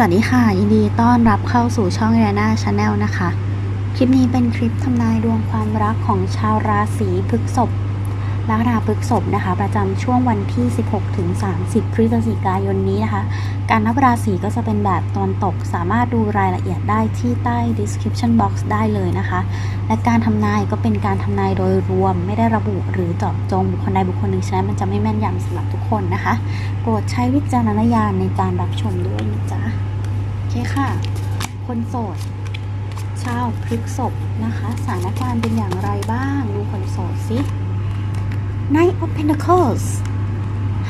สวัสดีค่ะ ยินดีต้อนรับเข้าสู่ช่องเรน่าชาแนลนะคะ คลิปนี้เป็นคลิปทำนายดวงความรักของชาวราศีพฤษภลัคนาพฤษภนะคะ ประจำช่วงวันที่ 16ถึง30 พฤศจิกายนนี้นะคะ การนับราศีก็จะเป็นแบบตอนตก สามารถดูรายละเอียดได้ที่ใต้ description box ได้เลยนะคะ และการทำนายก็เป็นการทำนายโดยรวมไม่ได้ระบุหรือเจาะจงบุคคลใดบุคคลหนึ่งฉะนั้นมันจะไม่แม่นยำสำหรับทุกคนนะคะ โปรดใช้วิจารณญาณในการรับชมด้วยนะจ๊ะ เคค่ะ คนโสด ชาวพฤกษบนะคะ สถานการณ์เป็นอย่างไรบ้าง ดูคนโสดสิ Knight of Pentacles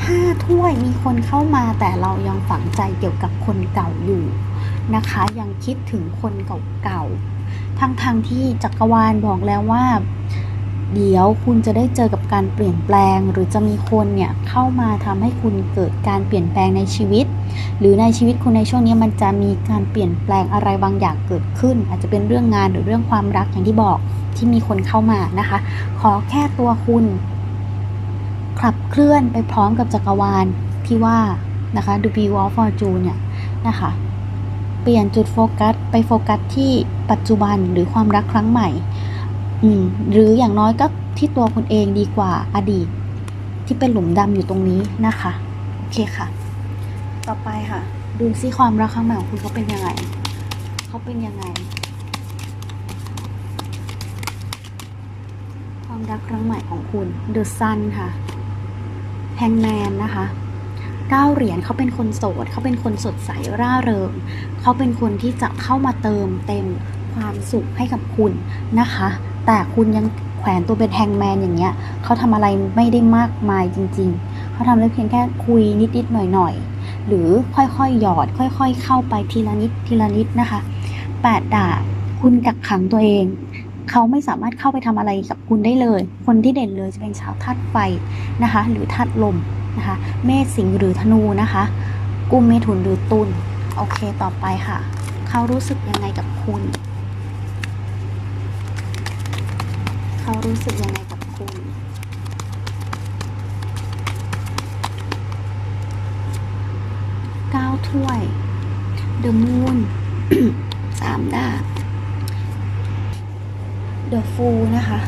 ห้าถ้วยมีคนเข้ามาแต่เรายังฝังใจเกี่ยวกับคนเก่าอยู่นะคะ ยังคิดถึงคนเก่าๆ ทั้งๆทที่จักรวาลบอกแล้วว่า เดี๋ยวคุณจะได้เจอกับการเปลี่ยนแปลง หรือจะมีคนเนี่ยเข้ามาทำให้คุณเกิดการเปลี่ยนแปลงในชีวิต หรือในชีวิตคุณในช่วงนี้มันจะมีการเปลี่ยนแปลงอะไรบางอย่างเกิดขึ้น อาจจะเป็นเรื่องงานหรือเรื่องความรักอย่างที่บอกที่มีคนเข้ามานะคะ ขอแค่ตัวคุณขับเคลื่อนไปพร้อมกับจักรวาลที่ว่านะคะ The Wheel of Fortune เนี่ยนะคะ เปลี่ยนจุดโฟกัสไปโฟกัสที่ปัจจุบันหรือความรักครั้งใหม่ อืม หรืออย่างน้อยก็ที่ตัวคุณเองดีกว่าอดีต ที่เป็นหลุมดำอยู่ตรงนี้นะคะ โอเคค่ะ ต่อไปค่ะ ดูซิความรักครั้งใหม่ของคุณเขาเป็นยังไงเขาเป็นยังไง ความรักครั้งใหม่ของคุณ The Sun ค่ะ Hangman นะคะเก้าเหรียญเขาเป็นคนโสดเขาเป็นคนสดใสร่าเริงเขาเป็นคนที่จะเข้ามาเติมเต็มความสุขให้กับคุณนะคะ แต่คุณยังแขวนตัวเป็นแฮงแมนอย่างเงี้ยเขาทำอะไรไม่ได้มากมายจริง ๆ เขาทำได้เพียงแค่คุยนิดๆหน่อยๆ หรือค่อยๆ หยอด ค่อยๆ เข้าไปทีละนิดทีละนิดนะคะแปดดาบคุณกักขังตัวเอง เขาไม่สามารถเข้าไปทำอะไรกับคุณได้เลย คนที่เด่นเลยจะเป็นชาวธาตุไฟนะคะ หรือธาตุลมนะคะ เมษสิงห์หรือธนูนะคะ กุมเมถุนหรือตุลโอเคต่อไปค่ะ เขารู้สึกยังไงกับคุณ เขา รู้สึกยังไงกับคุณ เก้าถ้วย The Moon สามดาบ The Fool นะคะ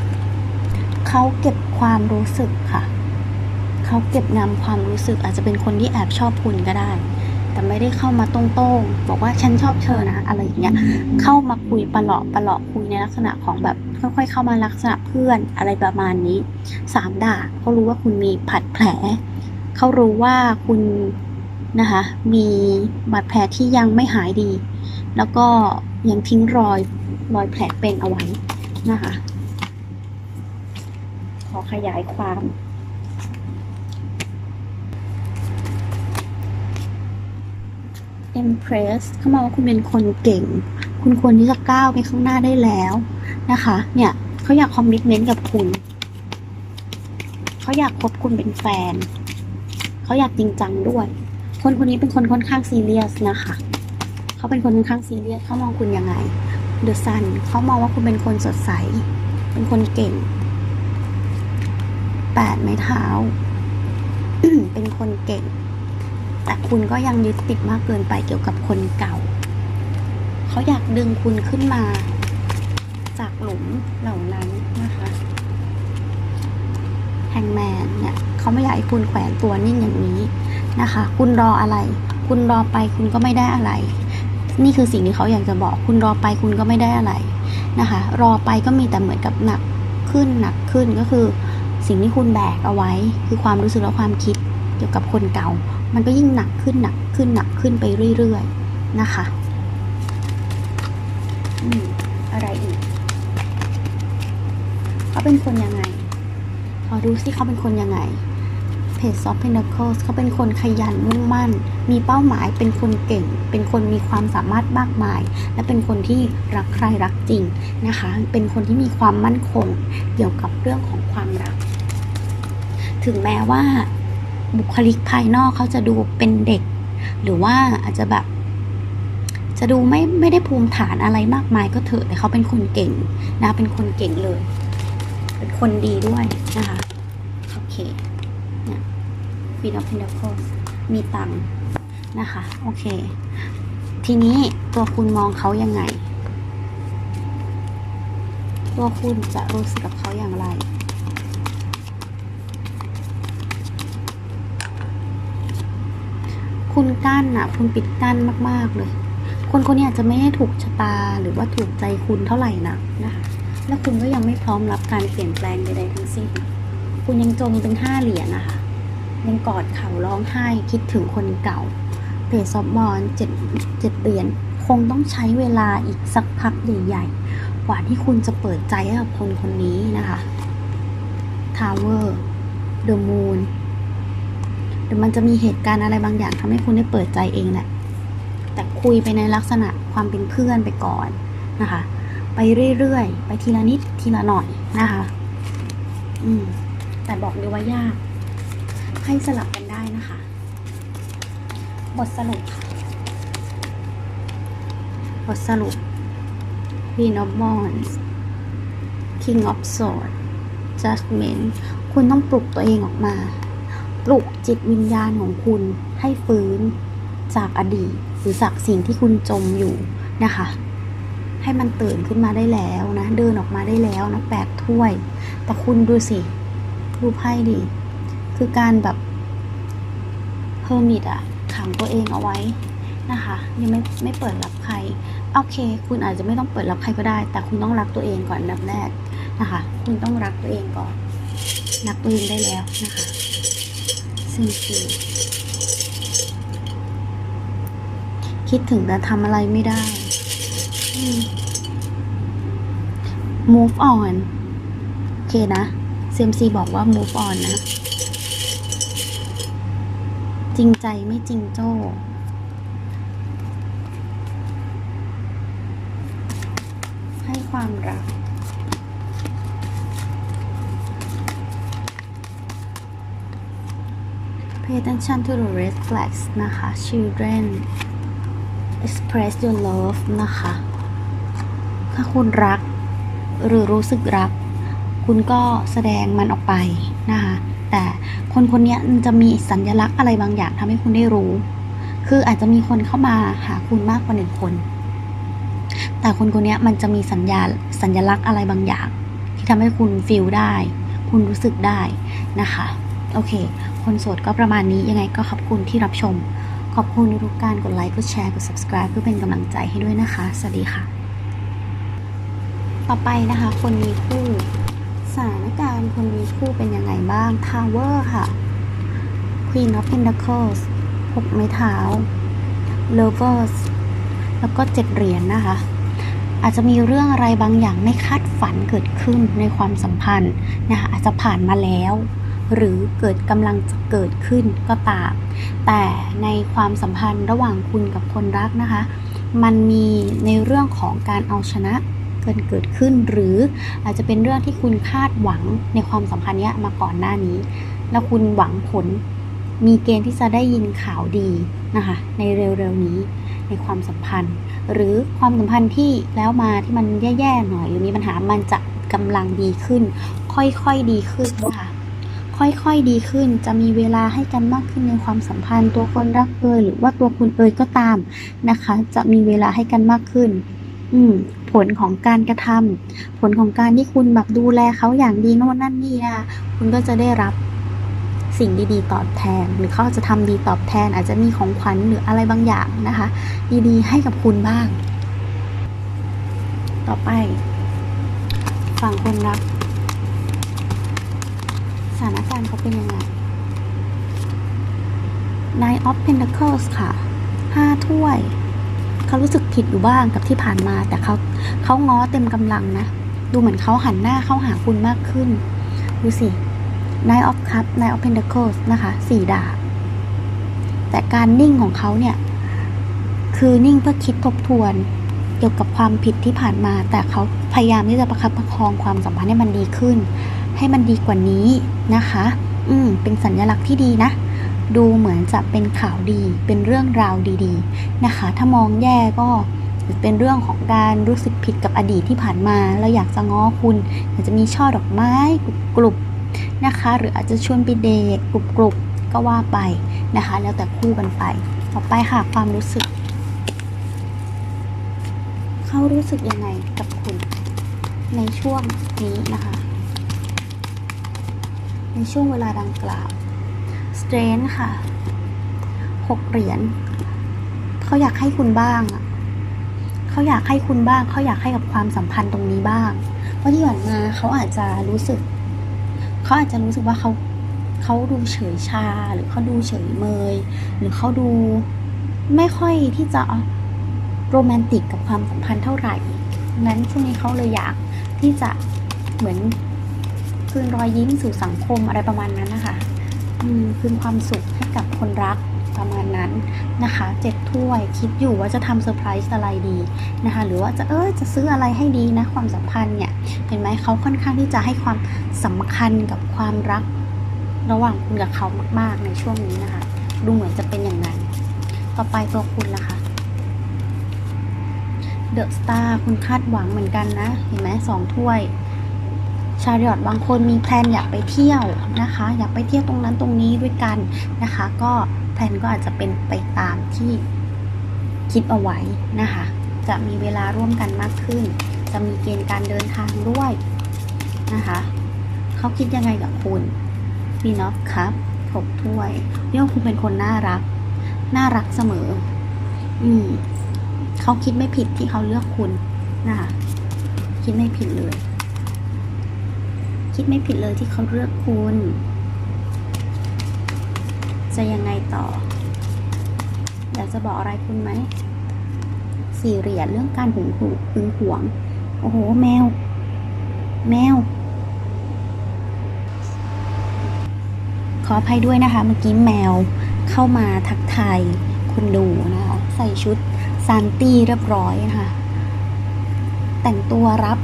เขาเก็บความรู้สึกค่ะ เขาเก็บงำความรู้สึกอาจจะเป็นคนที่แอบชอบคุณก็ได้ แต่ไม่ได้เข้ามาตรงๆ บอกว่าฉันชอบเธอนะ อะไรอย่างเงี้ย เข้ามาคุยประหลอกประหลอกคุยในลักษณะของแบบ ค่อยๆเข้ามาลักษณะเพื่อนอะไรประมาณนี้สามดาเขารู้ว่าคุณมีผัดแผล เขารู้ว่าคุณนะคะมีบาดแผลที่ยังไม่หายดี แล้วก็ยังทิ้งรอยรอยแผลเป็นเอาไว้นะคะขอขยายความ Empress เขามองว่าคุณเป็นคนเก่ง คุณควรที่จะก้าวไปข้างหน้าได้แล้ว นะคะ เนี่ยเขาอยากคอมมิชเมนต์กับคุณ เขาอยากคบคุณเป็นแฟน เขาอยากจริงจังด้วย คนคนนี้เป็นคนค่อนข้างซีเรียสนะคะ เขาเป็นคนค่อนข้างซีเรียสเขามองคุณยังไง เดอะซันเขามองว่าคุณเป็นคนสดใส เป็นคนเก่ง แปดไม้เท้า เป็นคนเก่ง แต่คุณก็ยังยึดติดมากเกินไปเกี่ยวกับคนเก่า เขาอยากดึงคุณขึ้นมา จากหลุมเหล่านั้นนะคะแฮงแมนเนี่ยเขาไม่อยากให้คุณแขวนตัวนิ่งอย่างนี้นะคะ คุณรออะไร คุณรอไปคุณก็ไม่ได้อะไร นี่คือสิ่งที่เขาอยากจะบอก คุณรอไปคุณก็ไม่ได้อะไรนะคะ รอไปก็มีแต่เหมือนกับหนักขึ้นหนักขึ้นก็คือ สิ่งที่คุณแบกเอาไว้ คือความรู้สึกและความคิดเกี่ยวกับคนเก่า มันก็ยิ่งหนักขึ้นหนักขึ้นหนักขึ้นไปเรื่อยๆนะคะ อืม อะไรอีก เขาเป็นคนยังไงขอดูสิเขาเป็นคนยังไง Page of Pentacles เขาเป็นคนขยันมุ่งมั่น มีเป้าหมายเป็นคนเก่ง เป็นคนมีความสามารถมากมาย และเป็นคนที่รักใครรักจริงนะคะ เป็นคนที่มีความมั่นคงเกี่ยวกับเรื่องของความรัก ถึงแม้ว่าบุคลิกภายนอกเขาจะดูเป็นเด็ก หรือว่าอาจจะแบบจะดูไม่ไม่ได้ภูมิฐานอะไรมากมายก็เถอะแต่เขาเป็นคนเก่งนะเป็นคนเก่งเลย เป็นคนดีด้วยนะคะ โอเคเนี่ย Queen of Pentacles มีตังค์นะคะ โอเค ทีนี้ตัวคุณมองเขายังไง ตัวคุณจะรู้สึกกับเขาอย่างไรคุณกั้นอะ คุณปิดกั้นมาก ๆ เลย คนคนนี้อาจจะไม่ได้ถูกชะตาหรือว่าถูกใจคุณเท่าไหร่นักนะคะ และคุณก็ยังไม่พร้อมรับการเปลี่ยนแปลงใดๆทั้งสิ้น คุณยังจมเป็นห้าเหรียญนะคะ ยังกอดเข่าร้องไห้คิดถึงคนเก่าเพจซอฟบอลเจ็ดเจ็ดเหรียญคงต้องใช้เวลาอีกสักพักใหญ่ๆ กว่าที่คุณจะเปิดใจให้กับคนคนนี้นะคะ Tower The Moon เดี๋ยวมันจะมีเหตุการณ์อะไรบางอย่างทำให้คุณได้เปิดใจเองแหละแต่คุยไปในลักษณะความเป็นเพื่อนไปก่อนนะคะ ไปเรื่อยๆ ไปทีละนิดทีละหน่อยนะคะ อืม แต่บอกเลยว่ายาก ให้สลับกันได้นะคะ บทสรุปค่ะบทสรุป Queen of Wands King of Swords Judgment คุณต้องปลุกตัวเองออกมา ปลุกจิตวิญญาณของคุณให้ฟื้นจากอดีต หรือจากสิ่งที่คุณจมอยู่นะคะ ให้มันตื่นขึ้นมาได้แล้วนะ เดินออกมาได้แล้วนะแปดถ้วย แต่คุณดูสิดูปไพ่ดิ คือการแบบเ e อร์มิตอะขังตัวเองเอาไว้นะคะ ยังไม่ไม่เปิดรับใคร โอเค คุณอาจจะไม่ต้องเปิดรับใครก็ได้ แต่คุณต้องรักตัวเองก่อนอันดับแรกนะคะ คุณต้องรักตัวเองก่อน รักตัวเองได้แล้วนะคะซึ่งคือคิดถึงแต่ทำอะไรไม่ได้ move on โอเคนะ CMC บอกว่า move on นะ จริงใจไม่จริงโจ้ให้ความรัก Pay attention to the red flags นะคะ children express your love นะคะ ถ้าคุณรัก หรือรู้สึกรัก คุณก็แสดงมันออกไปนะคะแต่คนคนนี้มันจะมีสัญลักษณ์อะไรบางอย่างทำให้คุณได้รู้ คืออาจจะมีคนเข้ามาหาคุณมากกว่าหนึ่งคน แต่คนคนนี้มันจะมีสัญญาสัญลักษณ์อะไรบางอย่าง ที่ทำให้คุณฟีลได้ คุณรู้สึกได้นะคะ โอเค คนโสดก็ประมาณนี้ยังไงก็ขอบคุณที่รับชม ขอบคุณทุกการกดไลค์ กดแชร์ กด subscribe เพื่อเป็นกำลังใจให้ด้วยนะคะ สวัสดีค่ะ ต่อไปนะคะ คนมีคู่สถานการณ์คนมีคู่เป็นยังไงบ้าง Tower ค่ะ Queen of Pentacles หกไม้เท้า Lovers แล้วก็เจ็ดเหรียญนะคะ อาจจะมีเรื่องอะไรบางอย่างไม่คาดฝันเกิดขึ้นในความสัมพันธ์นะคะอาจจะผ่านมาแล้ว หรือเกิดกำลังจะเกิดขึ้นก็ตาม แต่ในความสัมพันธ์ระหว่างคุณกับคนรักนะคะ มันมีในเรื่องของการเอาชนะ กินเกิดขึ้น หรืออาจจะเป็นเรื่องที่คุณคาดหวังในความสัมพันธ์นี้มาก่อนหน้านี้ แล้วคุณหวังผล มีเกณฑ์ที่จะได้ยินข่าวดีนะคะในเร็วๆนี้ในความสัมพันธ์ หรือความสัมพันธ์ที่แล้วมาที่มันแย่ๆหน่อยหรือมีปัญหามันจะกำลังดีขึ้น ค่อยๆดีขึ้นนะคะค่อยๆดีขึ้น จะมีเวลาให้กันมากขึ้นในความสัมพันธ์ ตัวคนรักเอยหรือว่าตัวคุณเอยก็ตามนะคะ จะมีเวลาให้กันมากขึ้น อืม ผลของการกระทำผลของการที่คุณแบบดูแลเขาอย่างดีโน่นนั่นนี่นะคะคุณก็จะได้รับสิ่งดีๆ ตอบแทน หรือเขาจะทำดีตอบแทน อาจจะมีของขวัญหรืออะไรบางอย่างนะคะ ดีๆ ให้กับคุณบ้าง ต่อไป ฝั่งคนรักสถานการณ์เขาเป็นยังไง Nine of Pentacles ค่ะห้าถ้วย เขารู้สึกผิดอยู่บ้างกับที่ผ่านมา แต่เขาเขาง้อเต็มกำลังนะ ดูเหมือนเขาหันหน้าเข้าหาคุณมากขึ้น ดูสิ Nine of Cups Nine of Pentacles นะคะสี่ดาบแต่การนิ่งของเขาเนี่ย คือนิ่งเพื่อคิดทบทวน เกี่ยวกับความผิดที่ผ่านมา แต่เขาพยายามที่จะประคับประคองความสัมพันธ์ให้มันดีขึ้น ให้มันดีกว่านี้นะคะ อืมเป็นสัญลักษณ์ที่ดีนะ ดูเหมือนจะเป็นข่าวดี เป็นเรื่องราวดีๆนะคะ ถ้ามองแย่ก็เป็นเรื่องของการรู้สึกผิดกับอดีตที่ผ่านมาแล้วอยากจะง้อคุณอยากจะมีช่อดอกไม้กรุบๆนะคะ หรืออาจจะชวนไปเดทกรุบๆก็ว่าไปนะคะ แล้วแต่คู่กันไป ต่อไปค่ะความรู้สึก เขารู้สึกยังไงกับคุณ ในช่วงนี้นะคะ ในช่วงเวลาดังกล่าว strength ค่ะหกเหรียญเขาอยากให้คุณบ้างเขาอยากให้คุณบ้างเขาอยากให้กับความสัมพันธ์ตรงนี้บ้างเพราะที่ผ่านมาเขาอาจจะรู้สึกเขาอาจจะรู้สึกว่าเขาเขาดูเฉยชาหรือเขาดูเฉยเมย หรือเขาดูไม่ค่อยที่จะโรแมนติกกับความสัมพันธ์เท่าไหร่งั้นช่วงนี้เขาเลยอยากที่จะเหมือนคืนรอยยิ้มสู่สังคมอะไรประมาณนั้นนะคะ คืนความสุขให้กับคนรักประมาณนั้นนะคะเจ็ดถ้วยคิดอยู่ว่าจะทำเซอร์ไพรส์อะไรดีนะคะหรือว่าจะเออจะซื้ออะไรให้ดีนะความสัมพันธ์เนี่ยเห็นไหมเขาค่อนข้างที่จะให้ความสำคัญกับความรักระหว่างคุณกับเขามากๆในช่วงนี้นะคะ ดูเหมือนจะเป็นอย่างนั้น ต่อไปตัวคุณล่ะคะเดอะสตาร์คุณคาดหวังเหมือนกันนะ เห็นไหมสองถ้วย ชาริอตบางคนมีแพลนอยากไปเที่ยวนะคะ อยากไปเที่ยวตรงนั้นตรงนี้ด้วยกันนะคะ ก็แพลนก็อาจจะเป็นไปตามที่คิดเอาไว้นะคะ จะมีเวลาร่วมกันมากขึ้น จะมีเกณฑ์การเดินทางด้วยนะคะเขาคิดยังไงกับคุณพี่น็อตครับถกถ้วยเรียกว่าคุณเป็นคนน่ารัก น่ารักเสมอ อืมเขาคิดไม่ผิดที่เขาเลือกคุณนะคะคิดไม่ผิดเลย คิดไม่ผิดเลยที่เขาเลือกคุณ จะยังไงต่อ อยากจะบอกอะไรคุณไหมสี่เหรียญเรื่องการหึงหูหึงหวง โอ้โห แมว แมว ขออภัยด้วยนะคะ เมื่อกี้แมวเข้ามาทักทายคุณดูนะคะ ใส่ชุดซานตี้เรียบร้อยนะคะ แต่งตัวรับ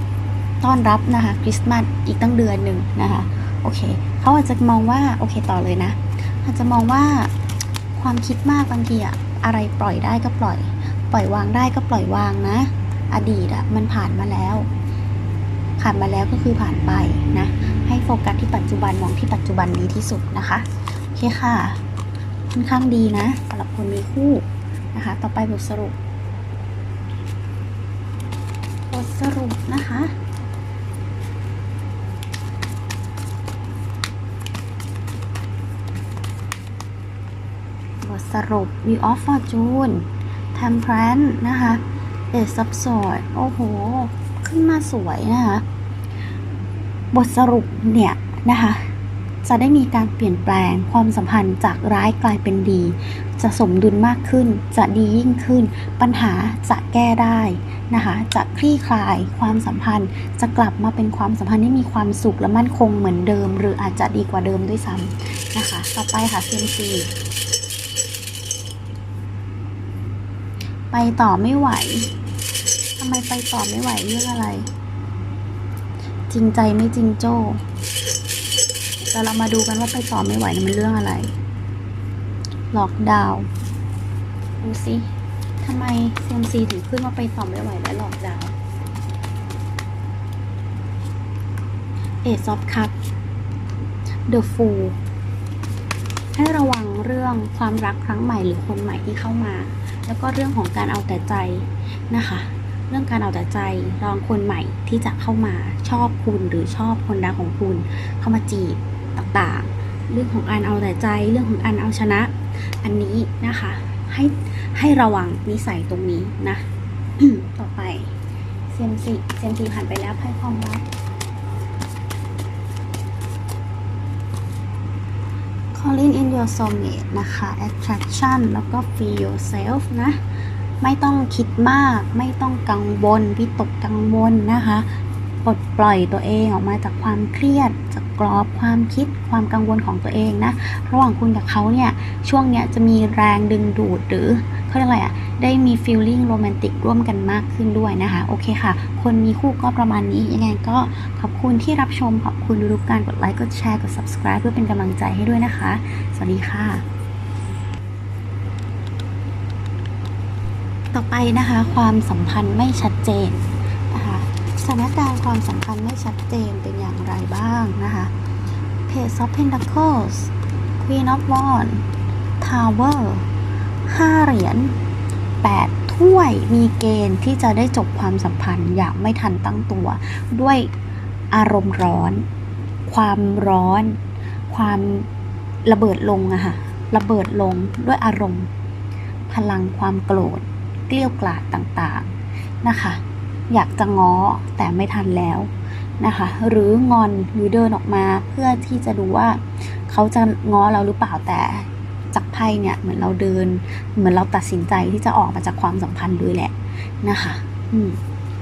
ต้อนรับนะคะคริสต์มาสอีกตั้งเดือนหนึ่งนะคะโอเคเขาอาจจะมองว่าโอเคต่อเลยนะอาจจะมองว่าความคิดมากบางทีอะอะไรปล่อยได้ก็ปล่อย ปล่อยวางได้ก็ปล่อยวางนะ อดีตอะมันผ่านมาแล้วผ่านมาแล้วก็คือผ่านไปนะให้โฟกัสที่ปัจจุบันมองที่ปัจจุบันดีที่สุดนะคะโอเคค่ะค่อนข้างดีนะสำหรับคนมีคู่นะคะ ต่อไปบทสรุป บทสรุปนะคะ บทส รุป View of Fortune Temperance นะคะ Ace of Swords โอ้โห ขึ้นมาสวยนะคะ บทสรุปเนี่ยนะคะจะได้มีการเปลี่ยนแปลงความสัมพันธ์จากร้ายกลายเป็นดี จะสมดุลมากขึ้น จะดียิ่งขึ้น ปัญหาจะแก้ได้นะคะ จะคลี่คลายความสัมพันธ์ จะกลับมาเป็นความสัมพันธ์ที่มีความสุขและมั่นคงเหมือนเดิม หรืออาจจะดีกว่าเดิมด้วยซ้ำนะคะ ต่อไปค่ะ CMC ไปต่อไม่ไหวทำไมไปต่อไม่ไหวเรื่องอะไร จริงใจไม่จริงโจ้แต่เรามาดูกันว่าไปต่อไม่ไหวนี่ยมันเรื่องอะไรล็อกดาวน์ดูสิทำไม CMC ถึงขึ้นว่าไปต่อไม่ไหวและล็อกดาวน์เอซอฟคัพเดอะฟูให้ระวังเรื่องความรักครั้งใหม่หรือคนใหม่ที่เข้ามา แล้วก็เรื่องของการเอาแต่ใจนะคะ เรื่องการเอาแต่ใจลองคนใหม่ที่จะเข้ามาชอบคุณหรือชอบคนรักของคุณ เข้ามาจีบต่างๆ เรื่องของการเอาแต่ใจ เรื่องของการเอาชนะ อันนี้นะคะให้ให้ระวังนิสัยตรงนี้นะ ต่อไปเซียมซีเซียมซีผ่านไปแล้วไพ่ความรัก calling in your soulmate นะคะ attraction แล้วก็ feel yourself นะ ไม่ต้องคิดมาก ไม่ต้องกังวลวิตกกังวลนะคะปลดปล่อยตัวเองออกมาจากความเครียด จากกรอบความคิดความกังวลของตัวเองนะ ระหว่างคุณกับเขาเนี่ย ช่วงเนี้ยจะมีแรงดึงดูดหรือ เขาเรียกอะไรอะได้มี feeling โรแมนติกร่วมกันมากขึ้นด้วยนะคะ โอเคค่ะ คนมีคู่ก็ประมาณนี้ ยังไงก็ขอบคุณที่รับชม ขอบคุณทุกการกดไลค์ กดแชร์ กด subscribe เพื่อเป็นกำลังใจให้ด้วยนะคะ สวัสดีค่ะ ต่อไปนะคะ ความสัมพันธ์ไม่ชัดเจนนะคะสถานการณ์ความสัมพันธ์ไม่ชัดเจนเป็นอย่างไรบ้างนะคะ Page of Pentacles Queen of Wands Tower ห้าเหรียญ8ถ้วยมีเกณฑ์ที่จะได้จบความสัมพันธ์อย่างไม่ทันตั้งตัว ด้วยอารมณ์ร้อน ความร้อน ความระเบิดลงอะค่ะระเบิดลงด้วยอารมณ์ พลังความโกรธ เกลี้ยวกล่อมต่างๆนะคะ อยากจะง้อแต่ไม่ทันแล้วนะคะ หรืองอนหรือเดินออกมาเพื่อที่จะดูว่าเขาจะง้อเราหรือเปล่าแต่ ไพ่เนี่ยเหมือนเราเดิน เหมือนเราตัดสินใจที่จะออกมาจากความสัมพันธ์ด้วยแหละนะคะอืม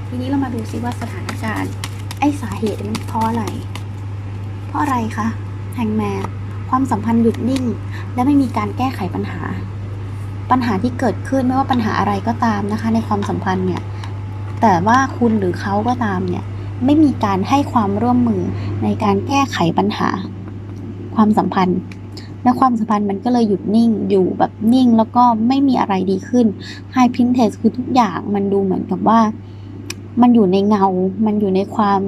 ทีนี้เรามาดูซิว่าสถานการณ์ ไอ้สาเหตุมันเพราะอะไร เพราะอะไรคะแฮงแมนความสัมพันธ์หยุดนิ่ง และไม่มีการแก้ไขปัญหา ปัญหาที่เกิดขึ้นไม่ว่าปัญหาอะไรก็ตามนะคะ ในความสัมพันธ์เนี่ยแต่ว่าคุณหรือเขาก็ตามเนี่ยไม่มีการให้ความร่วมมือในการแก้ไขปัญหา ความสัมพันธ์ และความสัมพันธ์มันก็เลยหยุดนิ่งอยู่แบบนิ่งแล้วก็ไม่มีอะไรดีขึ้น High Pinterest คือทุกอย่างมันดูเหมือนกับว่า มันอยู่ในเงา มันอยู่ในความ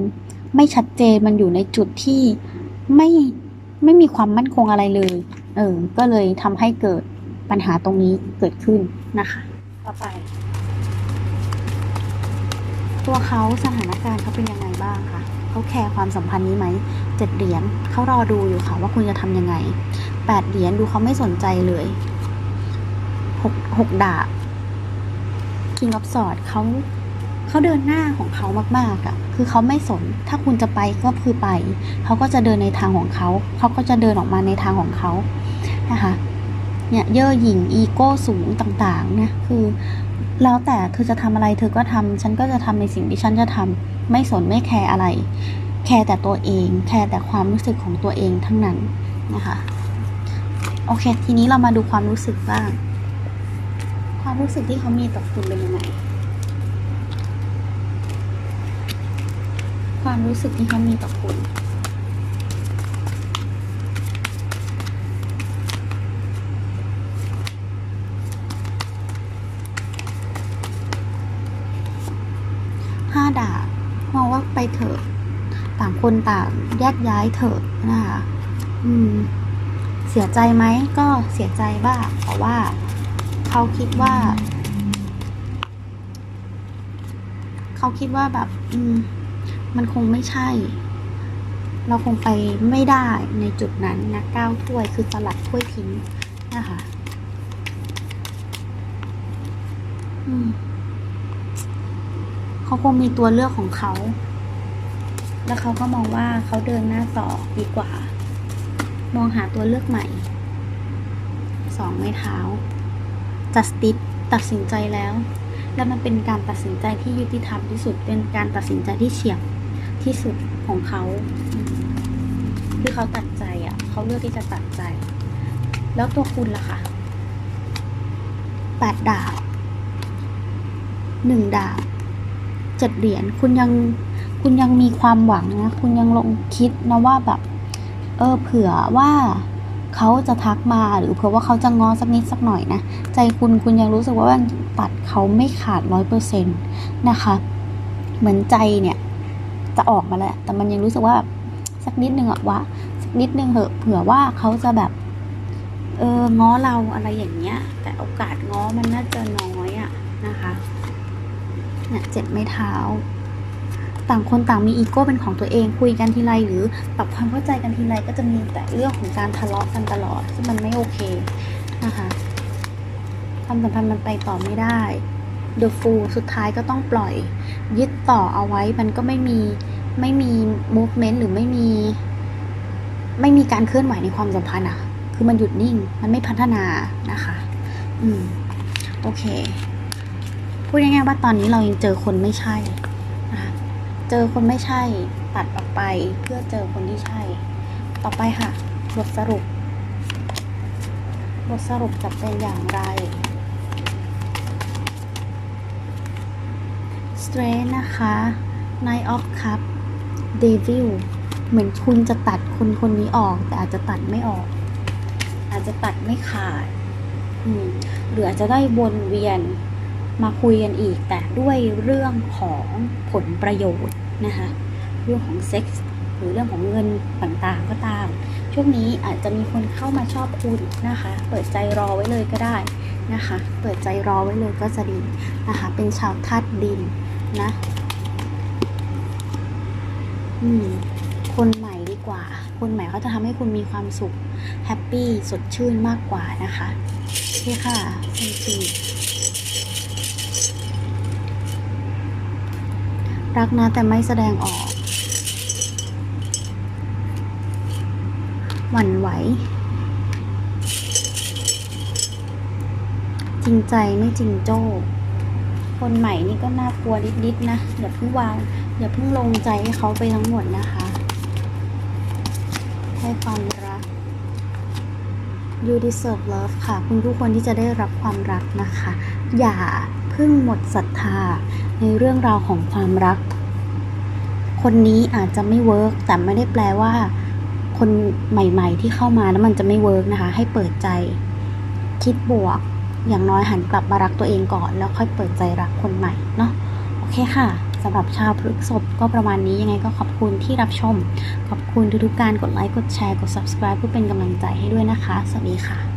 ไม่ชัดเจนมันอยู่ในจุดที่ไม่ไม่มีความมั่นคงอะไรเลย เออ ก็เลยทำให้เกิดปัญหาตรงนี้เกิดขึ้นนะคะ ต่อไป ตัวเขาสถานการณ์เขาเป็นยังไงบ้างคะเขาแคร์ความสัมพันธ์นี้ไหม เจ็ดเหรียญเขารอดูอยู่ค่ะว่าคุณจะทำยังไงแปดเหรียญดูเขาไม่สนใจเลยหกหกดาบ King of Sword เขาเขาเดินหน้าของเขามากๆอะ่ะ คือเขาไม่สน ถ้าคุณจะไปก็คือไป เขาก็จะเดินในทางของเขา เขาก็จะเดินออกมาในทางของเขานะคะ เนี่ยเย่อหยิ่งอีโก้สูงต่างๆนี่ยคือ แล้วแต่เธอจะทำอะไรเธอก็ทำฉันก็จะทำในสิ่งที่ฉันจะทำไม่สนไม่แคร์อะไร แคร์แต่ตัวเอง แคร์แต่ความรู้สึกของตัวเองทั้งนั้นนะคะ โอเค ทีนี้เรามาดูความรู้สึกบ้าง ความรู้สึกที่เขามีต่อคุณเป็นยังไง ความรู้สึกที่เขามีต่อคุณห้าดาบมองว่าไปเถอะ ต่างคนต่างแยกย้ายเถอะนะคะอืม เสียใจไหมก็เสียใจบ้างเพราะว่าเขาคิดว่า เขาคิดว่าแบบ อืม มันคงไม่ใช่ เราคงไปไม่ได้ในจุดนั้นนะก้าวถ้วยคือสลัดถ้วยทิ้งนะคะอืมเขาคงมีตัวเลือกของเขา แล้วเขาก็มองว่าเขาเดินหน้าต่อดีกว่า มองหาตัวเลือกใหม่สองไม้เท้าจัสติสตัดสินใจแล้ว และมันเป็นการตัดสินใจที่ยุติธรรมที่สุด เป็นการตัดสินใจที่เฉียบที่สุดของเขา คือเขาตัดใจอะ เขาเลือกที่จะตัดใจ แล้วตัวคุณล่ะคะแปดดาบหนึ่งดาบเจ็ดเหรียญคุณยัง คุณยังมีความหวังนะ คุณยังลงคิดนะว่าแบบ เออเผื่อว่าเขาจะทักมาหรือเผื่อว่าเขาจะง้อสักนิดสักหน่อยนะ ใจคุณคุณยังรู้สึกว่าตัดเขาไม่ขาดร้อยเปอร์เซ็นต์นะคะ เหมือนใจเนี่ย จะออกมาแล้ว แต่มันยังรู้สึกว่าสักนิดนึงอะว่าสักนิดนึงเหอะเผื่อว่าเขาจะแบบ เออง้อเราอะไรอย่างเงี้ย แต่โอกาสง้อมันน่าจะน้อยอะนะคะเนี่ยเจ็บไม่เท้า ต่างคนต่างมีอีโก้เป็นของตัวเองคุยกันทีไรหรือปรับความเข้าใจกันทีไรก็จะมีแต่เรื่องของการทะเลาะกันตลอดซึ่งมันไม่โอเคนะคะความสัมพันธ์มันไปต่อไม่ได้ The Fool สุดท้ายก็ต้องปล่อย ยึดต่อเอาไว้มันก็ไม่มีไม่มี movement หรือไม่มี ไม่มีการเคลื่อนไหวในความสัมพันธ์อะคือมันหยุดนิ่งมันไม่พัฒนานะคะ อืม โอเคพูดง่ายๆว่าตอนนี้เรายังเจอคนไม่ใช่ เจอคนไม่ใช่ ตัดออกไปเพื่อเจอคนที่ใช่ ต่อไปค่ะ บทสรุป บทสรุปจะเป็นอย่างไร Strength นะคะ Knight of Cup Devil เหมือนคุณจะตัดคนคนนี้ออก แต่อาจจะตัดไม่ออก อาจจะตัดไม่ขาดหรืออาจจะได้วนเวียนมาคุยกันอีก แต่ด้วยเรื่องของผลประโยชน์ นะคะเรื่องของเซ็กส์หรือเรื่องของเงินต่างๆก็ตาม ช่วงนี้อาจจะมีคนเข้ามาชอบคุณนะคะ เปิดใจรอไว้เลยก็ได้นะคะ เปิดใจรอไว้เลยก็จะดีนะคะ เป็นชาวธาตุดินนะอืมคนใหม่ดีกว่า คนใหม่เขาจะทำให้คุณมีความสุข แฮปปี้ สดชื่นมากกว่านะคะโอเคค่ะคุณสี รักนะแต่ไม่แสดงออก หวั่นไหว จริงใจไม่จริงโจ้ คนใหม่นี่ก็น่ากลัวนิดๆนะ อย่าเพิ่งวาง อย่าเพิ่งลงใจให้เขาไปทั้งหมดนะคะ ให้ความรัก you deserve love ค่ะ คุณทุกคนที่จะได้รับความรักนะคะ อย่าเพิ่งหมดศรัทธา ในเรื่องราวของความรัก คนนี้อาจจะไม่เวิร์กแต่ไม่ได้แปลว่า คนใหม่ ๆ ที่เข้ามาแล้วมันจะไม่เวิร์กนะคะ ให้เปิดใจ คิดบวก อย่างน้อยหันกลับมารักตัวเองก่อน แล้วค่อยเปิดใจรักคนใหม่เนาะโอเคค่ะสำหรับชาวพฤกษภก็ประมาณนี้ยังไงก็ขอบคุณที่รับชม ขอบคุณทุกๆการกดไลค์กดแชร์กด subscribe เพื่อเป็นกำลังใจให้ด้วยนะคะ สวัสดีค่ะ